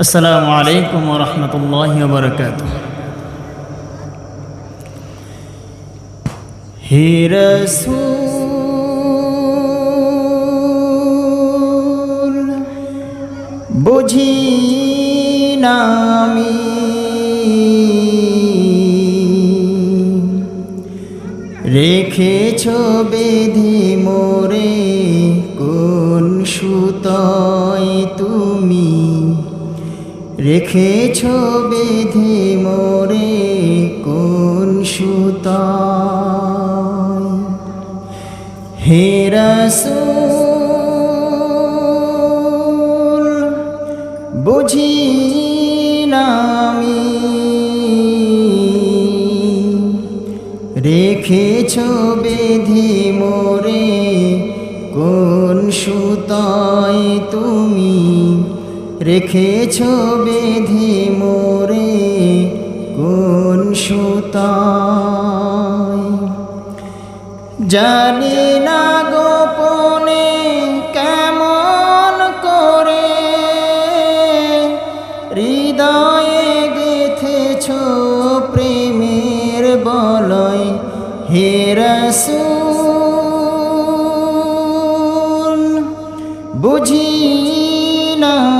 আসসালামু আলাইকুম রহমতুল্লাহ বরকাত হিরসুল বুঝি নামি রেখেছ বেধি মোরে কোন সুতয় তুমি? রেখেছ বেধে মোরে কোন সুতয় হে রসূল বুঝি না আমি। রেখেছ বেধে মোরে কোন সুতয় তুমি? রেখেছ বেধে মোরে কোন সুতয়? জানি না গোপনে কেমন করে হৃদয়ে গেথেছ প্রেমের বলয় হে রসূল। বুঝি না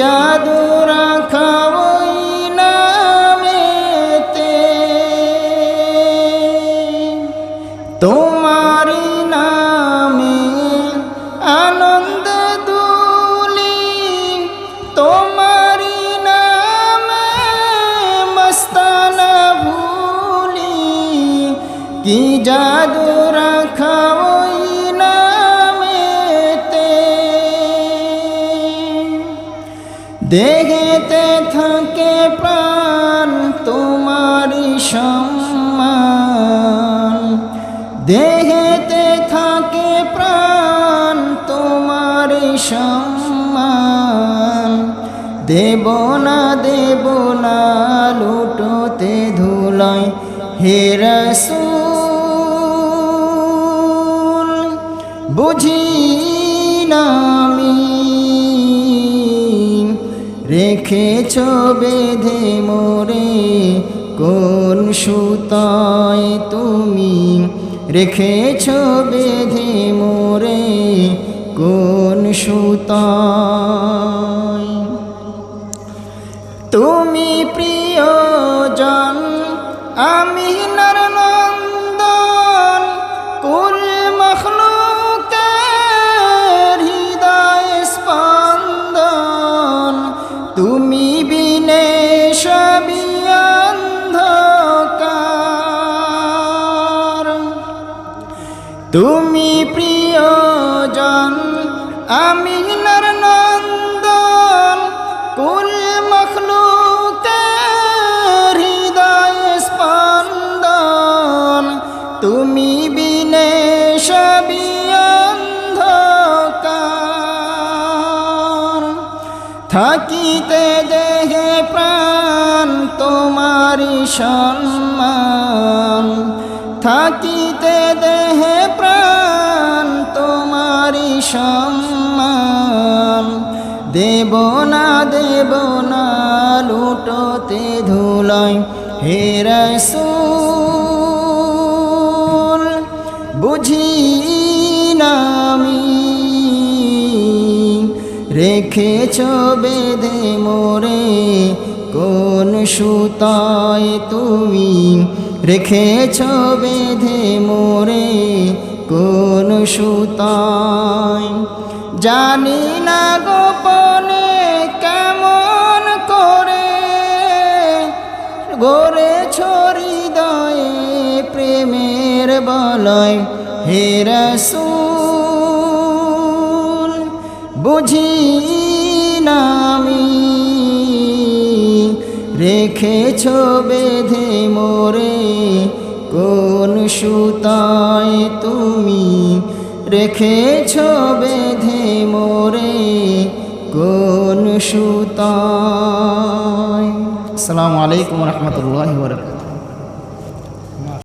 জাদু রাখা ওই নামেতে। তোমারি নামে আনন্দ দুলি তোমারি নামে মস্তানা ভুলি। কি জাদু দেখতে থাকে প্রাণ তোমারি সম্মান। দেহেতে থাকে প্রাণ তোমারি সম্মান। দেব না দেব না, লুটোতে ধুলায় হে রসূল। বুঝি রেখেছ বেধে মোরে কোন সুতায় তুমি? রেখেছ বেধে মোরে কোন সুতায়? তুমি প্রিয়জন আমি তুমি বিনে সবই অন্ধকার। তুমি প্রিয়জন আমি নন্দন থাকিতে দেহে প্রাণ তোমারি সম্মান। থাকিতে দেহে প্রাণ তোমারি সম্মান। দেব না দেব না, লুটোতে ধুলায় হে রেখেছ বেদে মোরে? কোন সুতায় তুমি রেখেছ বেধে মোরে? কোন সুতায়? জানি না গোপনে কেমন করে গড়ে ছড়িদয়ে প্রেমের বলয়। হে রসুল বুঝি না আমি। রেখেছ বেঁধে মোরে, কোন সুতায় তুমি? রেখেছ বেঁধে মোরে, কোন সুতায়? আসসালামু আলাইকুম রহমতুল্লাহ বরকাত